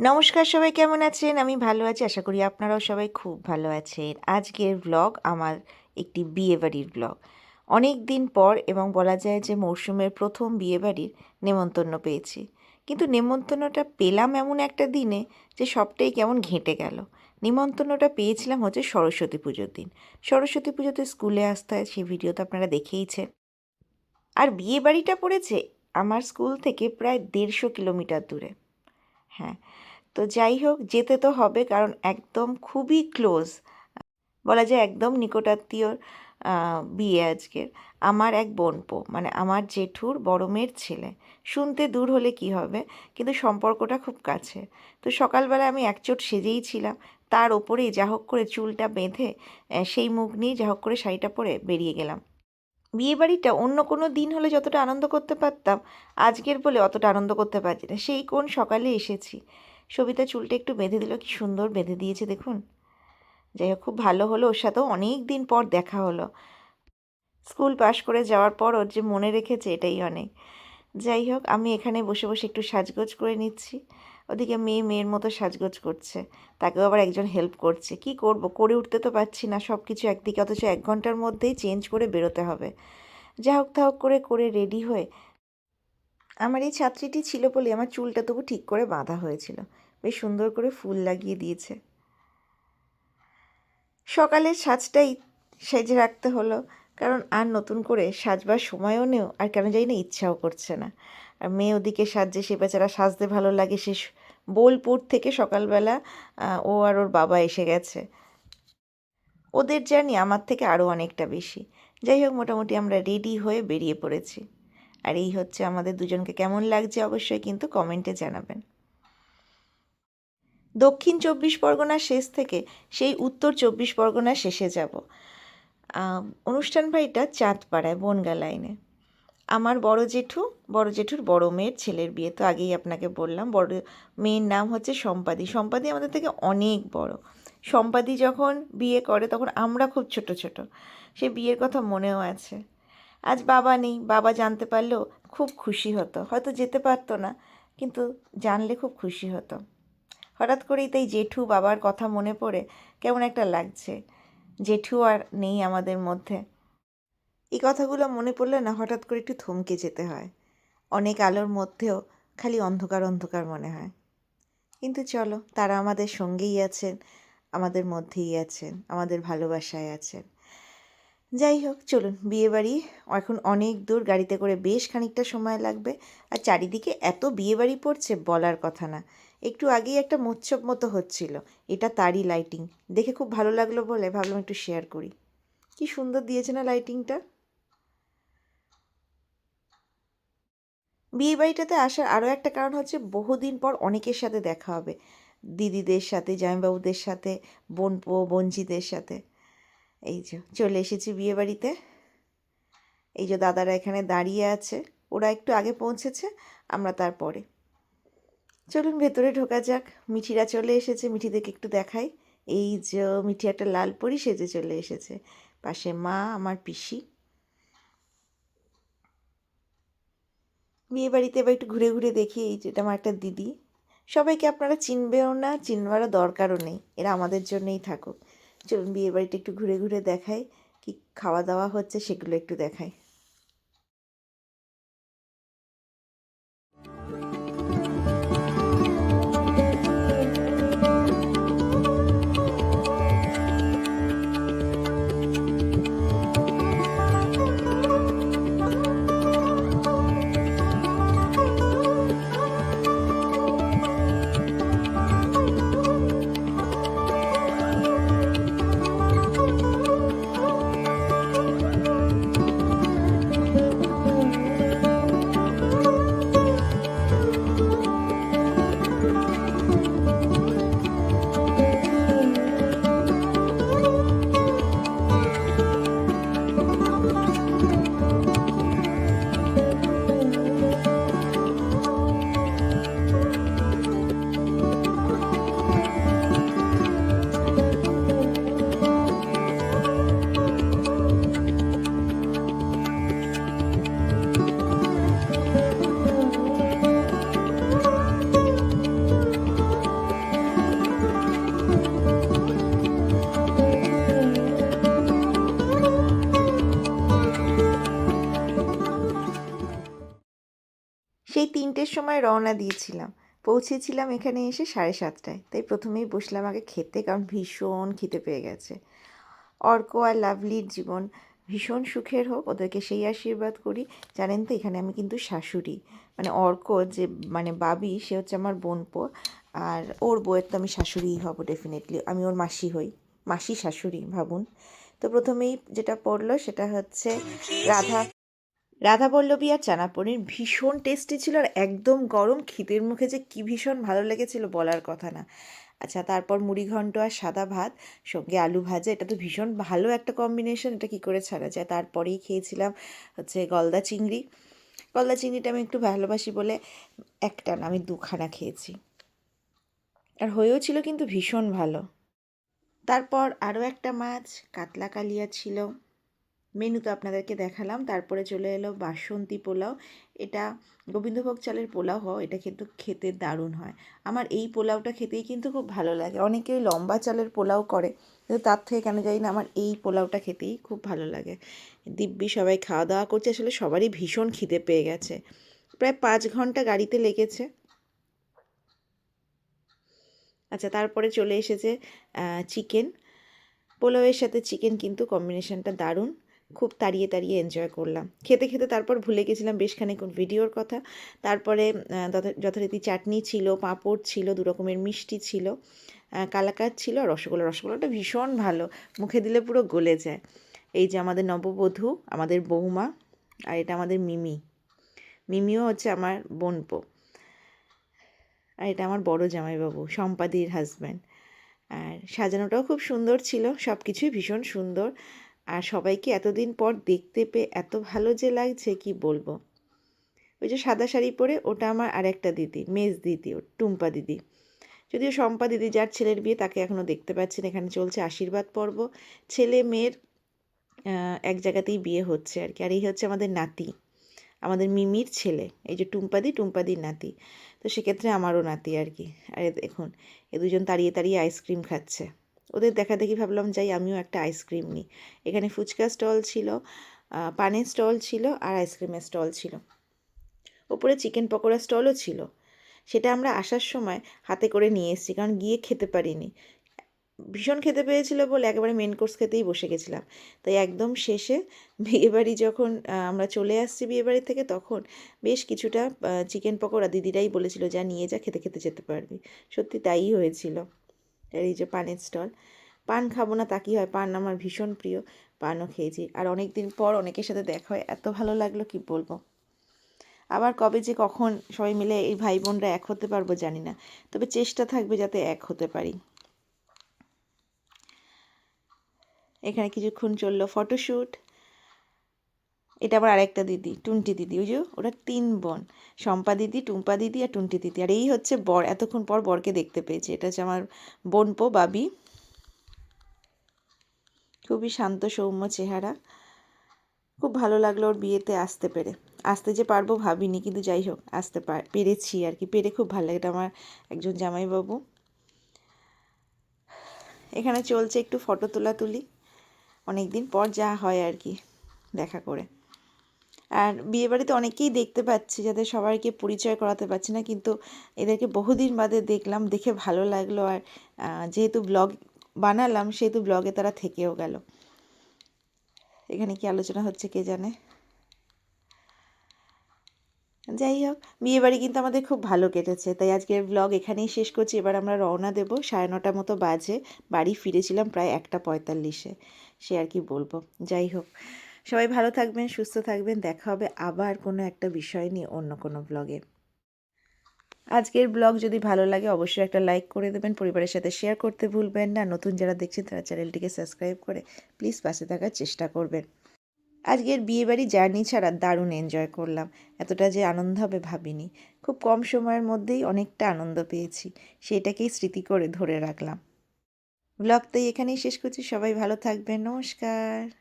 নমস্কার সবাই, কেমন আছেন? আমি ভালো আছি, আশা করি আপনারাও সবাই খুব ভালো আছেন। আজকের ব্লগ আমার একটি বিয়েবাড়ির ব্লগ অনেক দিন পর এবং বলা যায় যে মরশুমের প্রথম বিয়েবাড়ির নেমন্তন্ন পেয়েছি। কিন্তু নেমন্তন্নটা পেলাম এমন একটা দিনে যে সবটাই কেমন ঘেঁটে গেল। নিমন্ত্রণটা পেয়েছিলাম হচ্ছে সরস্বতী পুজোর দিন। সরস্বতী পুজোতে স্কুলে আসতে হয় সেই ভিডিও তো আপনারা দেখেইছেন। আর বিয়ে বাড়িটা পড়েছে আমার স্কুল থেকে প্রায় দেড়শো কিলোমিটার দূরে। হ্যাঁ তো যাই হোক, যেতে তো হবে কারণ একদম খুবই ক্লোজ। বলা যায় একদম নিকটাত্মীয়র বিয়ে আজকের। আমার এক বোনপো মানে আমার জেঠুর বড় মেয়ের ছেলে। শুনতে দূর হলে কি হবে? কিন্তু সম্পর্কটা খুব কাছে তো সকালবেলা আমি একচোট সেজেই ছিলাম। তার ওপরেই যা হোক করে চুলটা বেঁধে সেই মুখ নিয়ে যা হোক করে শাড়িটা পরে বেরিয়ে গেলাম। বিয়েবাড়িটা অন্য কোনো দিন হলে যতটা আনন্দ করতে পারতাম, আজকের বলে অতটা আনন্দ করতে পারছি না। সেই কোন সকালে এসেছি। সবিতা চুলটা একটু বেঁধে দিল, কি সুন্দর বেঁধে দিয়েছে দেখুন। যাই হোক, খুব ভালো হলো, ওর সাথেও অনেক দিন পর দেখা হলো। স্কুল পাশ করে যাওয়ার পর ওর যে মনে রেখেছে এটাই অনেক। যাই হোক, আমি এখানে বসে বসে একটু সাজগোজ করে নিচ্ছি। ওদিকে মেয়ে মেয়ের মতো সাজগোজ করছে। তাকেও আবার একজন হেল্প করছে। কি করব? করে উঠতে তো পারছি না সব কিছু একদিকে, অথচ এক ঘণ্টার মধ্যেই চেঞ্জ করে বেরোতে হবে। যা হোক তা হোক করে করে রেডি হয়ে আমার এই ছাত্রীটি ছিল বলে আমার চুলটা তবু ঠিক করে বাঁধা হয়েছিল। বেশ সুন্দর করে ফুল লাগিয়ে দিয়েছে। সকালের সাজটাই সেজে রাখতে হলো, কারণ আর নতুন করে সাজবার সময়ও নেও আর কেন জানি না ইচ্ছাও করছে না। আর মেয়ে ওদিকে সাজছে, সে বেচারা সাজতে ভালো লাগে, সে বোলপুর থেকে সকালবেলা ও আর ওর বাবা এসে গেছে। ওদের জার্নি আমার থেকে আরও অনেকটা বেশি। যাই হোক, মোটামুটি আমরা রেডি হয়ে বেরিয়ে পড়েছি। আর এই হচ্ছে আমাদের দুজনকে কেমন লাগছে অবশ্যই কিন্তু কমেন্টে জানাবেন। দক্ষিণ চব্বিশ পরগনার শেষ থেকে সেই উত্তর চব্বিশ পরগনার শেষে যাব। অনুষ্ঠান বাড়িটা চাঁদপাড়ায় বনগা লাইনে আমার বড় জেঠু, বড় জেঠুর বড় মেয়ের ছেলের বিয়ে, তো আগেই আপনাকে বললাম, বড় মেয়ের নাম হচ্ছে সম্পাদি। সম্পাদি আমাদের থেকে অনেক বড়। সম্পাদি যখন বিয়ে করে, তখন আমরা খুব ছোট ছোট। সে বিয়ের কথা মনেও আছে। আজ বাবা নেই, বাবা জানতে পারলেও খুব খুশি হতো। হয়তো যেতে পারতো না, কিন্তু জানলে খুব খুশি হতো। হঠাৎ করেই তাই জেঠু বাবার কথা মনে পড়ে, কেমন একটা লাগছে। জেঠু আর নেই আমাদের মধ্যে। এই কথাগুলো মনে পড়লে না হঠাৎ করে একটু থমকে যেতে হয়। অনেক আলোর মধ্যেও খালি অন্ধকার অন্ধকার মনে হয়। কিন্তু চলো, তারা আমাদের সঙ্গেই আছেন, আমাদের মধ্যেই আছেন, আমাদের ভালোবাসায় আছেন। যাই হোক, চলুন বিয়েবাড়ি এখন অনেক দূর, গাড়িতে করে বেশ খানিকটা সময় লাগবে। আর চারিদিকে এত বিয়েবাড়ি পড়ছে, বলার কথা না। একটু আগেই একটা মোচ্ছব মতো হচ্ছিল। এটা তারই লাইটিং দেখে খুব ভালো লাগল বলে ভাবলাম একটু শেয়ার করি। কি সুন্দর দিয়েছে না লাইটিংটা বিয়ে বাড়িটাতে আসার আরও একটা কারণ হচ্ছে, বহুদিন পর অনেকের সাথে দেখা হবে। দিদিদের সাথে, জামাইবাবুদের সাথে বোন বোনজিদের সাথে। এই যে, চলে এসেছি বিয়ে বাড়িতে এই যে দাদারা এখানে দাঁড়িয়ে আছে, ওরা একটু আগে পৌঁছেছে, আমরা তারপরে। চলুন ভেতরে ঢোকা যাক। মিঠিরা চলে এসেছে, মিঠিদেরকে একটু দেখাই। এই যে মিঠি একটা লাল পরি সেজে চলে এসেছে। পাশে মা, আমার পিসি। বিয়ে বাড়িতে এবার একটু ঘুরে ঘুরে দেখি, এই যেটা আমার একটা দিদি। সবাইকে আপনারা চিনবেও না, চিনবারও দরকারও নেই। এরা আমাদের জন্যই থাকুক। চলুন বিয়ে বাড়িটা একটু ঘুরে ঘুরে দেখাই কি খাওয়া দাওয়া হচ্ছে সেগুলো একটু দেখাই। সময় রওনা দিয়েছিলাম। পৌঁছেছিলাম এখানে এসে সাড়ে সাতটায়। তাই প্রথমেই বসলাম আগে খেতে, কারণ ভীষণ খিদে পেয়ে গেছে। অর্ক আর লাভলির জীবন ভীষণ সুখের হোক, ওদেরকে সেই আশীর্বাদ করি। জানেন তো, এখানে আমি কিন্তু শাশুড়ি। মানে অর্ক যে মানে বাবি, সে হচ্ছে আমার বোনপো আর ওর বউয়ের তো আমি শাশুড়িই হব ডেফিনেটলি আমি ওর মাসি হই। মাসি শাশুড়ি, ভাবুন। তো প্রথমেই যেটা পড়ল সেটা হচ্ছে রাধা রাধা পল্লবী আর চানা পনির ভীষণ টেস্টি ছিল আর একদম গরম। খিদের মুখে যে কী ভীষণ ভালো লেগেছিল বলার কথা না। আচ্ছা তারপর মুড়িঘণ্ট আর সাদা ভাত, সঙ্গে আলু ভাজা, এটা তো ভীষণ ভালো একটা কম্বিনেশন এটা কী করে ছাড়া যায়? তারপরেই খেয়েছিলাম হচ্ছে গলদা চিংড়ি। গলদা চিংড়িটা আমি একটু ভালোবাসি বলে একটা না, আমি দুখানা খেয়েছি। আর হয়েও ছিল কিন্তু ভীষণ ভালো। তারপর আরও একটা মাছ, কাতলা কালিয়া ছিল। মেনু তো আপনাদেরকে দেখালাম। তারপরে চলে এলো বাসন্তী পোলাও। এটা গোবিন্দভোগ চালের পোলাও হয়, এটা কিন্তু খেতে দারুণ হয়। আমার এই পোলাওটা খেতেই কিন্তু খুব ভালো লাগে। অনেকেই লম্বা চালের পোলাও করে, কিন্তু তার থেকে কেন জানি না আমার এই পোলাওটা খেতেই খুব ভালো লাগে। দিব্যি সবাই খাওয়া দাওয়া করছে, আসলে সবারই ভীষণ খিদে পেয়ে গেছে। প্রায় পাঁচ ঘণ্টা গাড়িতে লেগেছে। আচ্ছা তারপরে চলে এসেছে চিকেন। পোলাওয়ের সাথে চিকেন কিন্তু কম্বিনেশনটা দারুণ। খুব তাড়িয়ে তাড়িয়ে এনজয় করলাম। খেতে খেতে তারপর ভুলে গেছিলাম বেশ খানিক ভিডিওর কথা। তারপরে যথারীতি চাটনি ছিল, পাঁপড় ছিল, দু রকমের মিষ্টি ছিল কালাকার ছিল রসগোল্লা। রসগোল্লাটা ভীষণ ভালো। মুখে দিলে পুরো গলে যায়। এই যে আমাদের নববধূ, আমাদের বৌমা, আর এটা আমাদের মিমি। মিমিও হচ্ছে আমার বোনপো। আর এটা আমার বড় জামাইবাবু, সম্পাদির হাজব্যান্ড আর সাজানোটাও খুব সুন্দর ছিল সব কিছুই ভীষণ সুন্দর। আর সবাইকে এতদিন পর দেখতে পেয়ে এত ভালো যে লাগছে, কি বলব? ওই যে সাদা শাড়ি পরে ওটা আমার আরেকটা দিদি, মেজ দিদি ও টুম্পা দিদি। যদিও শম্পা দিদি যার ছেলের বিয়ে তাকে এখনও দেখতে পাচ্ছেন এখানে চলছে আশীর্বাদ পর্ব। ছেলে মেয়ের এক জায়গাতেই বিয়ে হচ্ছে আর কি আর এই হচ্ছে আমাদের নাতি, আমাদের মিমির ছেলে। এই যে টুম্পাদি টুম্পাদির নাতি। তো সেক্ষেত্রে আমারও নাতি আর কি আর দেখুন, এ দুজন তাড়িয়ে তাড়িয়ে আইসক্রিম খাচ্ছে। ওদের দেখা দেখি ভাবলাম, যাই, আমিও একটা আইসক্রিম নিই। এখানে ফুচকা স্টল ছিল পানের স্টল ছিল আর আইসক্রিমের স্টল ছিল। ওপরে চিকেন পকোড়া স্টলও ছিল। সেটা আমরা আসার সময় হাতে করে নিয়ে এসেছি, কারণ গিয়ে খেতে পারিনি। ভীষণ খেতে পেয়েছিল বলে একেবারে মেন কোর্স খেতেই বসে গেছিলাম। তাই একদম শেষে বিয়েবাড়ি যখন আমরা চলে আসছি বিয়েবাড়ি থেকে, তখন বেশ কিছুটা চিকেন পকোড়া দিদিরাই বলেছিল, যা নিয়ে যা, খেতে খেতে যেতে পারবি। সত্যি তাই হয়েছিল। এই যে পানের স্টল। পান খাব না তা কি হয়? পান আমার ভীষণ প্রিয়। পানও খেয়েছি। আর অনেক দিন পর অনেকের সাথে দেখা হয়। এত ভালো লাগল, কি বলব? আবার কবে যে কখন সবাই মিলে এই ভাই বোনরা এক হতে পারব জানি না। তবে চেষ্টা থাকবে যাতে এক হতে পারি। এখানে কিছুক্ষণ চলল ফটোশ্যুট এটা আবার আরেকটা দিদি, টুনটি দিদি, ওই যে ওরা তিন বোন। শম্পা দিদি, টুম্পা দিদি আর টুনটি দিদি। আর এই হচ্ছে বর, এতক্ষণ পর বরকে দেখতে পেয়েছি। এটা হচ্ছে আমার বোনপো, বাবি। খুবই শান্ত, সৌম্য চেহারা। খুব ভালো লাগল ওর বিয়েতে আসতে পেরে। আসতে যে পারব ভাবিনি, কিন্তু যাই হোক, আসতে পেরেছি আর কি। পেরে খুব ভালো লাগে। আমার একজন জামাইবাবু। এখানে চলছে একটু ফটো তোলা তুলি। অনেক দিন পর যা হয় আর কি, দেখা করে। আর বিয়েবাড়িতে অনেকেই দেখতে পাচ্ছি যাদের সবাইকে পরিচয় করাতে পারছি না, কিন্তু এদেরকে বহুদিন বাদে দেখলাম, দেখে ভালো লাগল। আর যেহেতু ব্লগ বানালাম, সেহেতু ব্লগে তারা থেকেও গেল। এখানে কি আলোচনা হচ্ছে কে জানে? যাই হোক বিয়েবাড়ি কিন্তু আমাদের খুব ভালো কেটেছে। তাই আজকের ব্লগ এখানেই শেষ করছি। এবার আমরা রওনা দেবো সাড়ে নটা মতো বাজে। বাড়ি ফিরেছিলাম প্রায় একটা পঁয়তাল্লিশে। সে আর কি বলব। যাই হোক। সবাই ভালো থাকবেন, সুস্থ থাকবেন। দেখা হবে আবার কোনো একটা বিষয় নিয়ে অন্য কোনো ব্লগে আজকের ব্লগ যদি ভালো লাগে, অবশ্যই একটা লাইক করে দেবেন, পরিবারের সাথে শেয়ার করতে ভুলবেন না। নতুন যারা দেখছেন, তারা চ্যানেলটিকে সাবস্ক্রাইব করে প্লিজ পাশে থাকার চেষ্টা করবেন। আজকের বিয়েবাড়ি জার্নি ছাড়া দারুণ এনজয় করলাম। এতটা যে আনন্দ হবে ভাবিনি। খুব কম সময়ের মধ্যেই অনেকটা আনন্দ পেয়েছি। সেটাকেই স্মৃতি করে ধরে রাখলাম। ব্লগ তাই এখানেই শেষ করছি। সবাই ভালো থাকবেন। নমস্কার।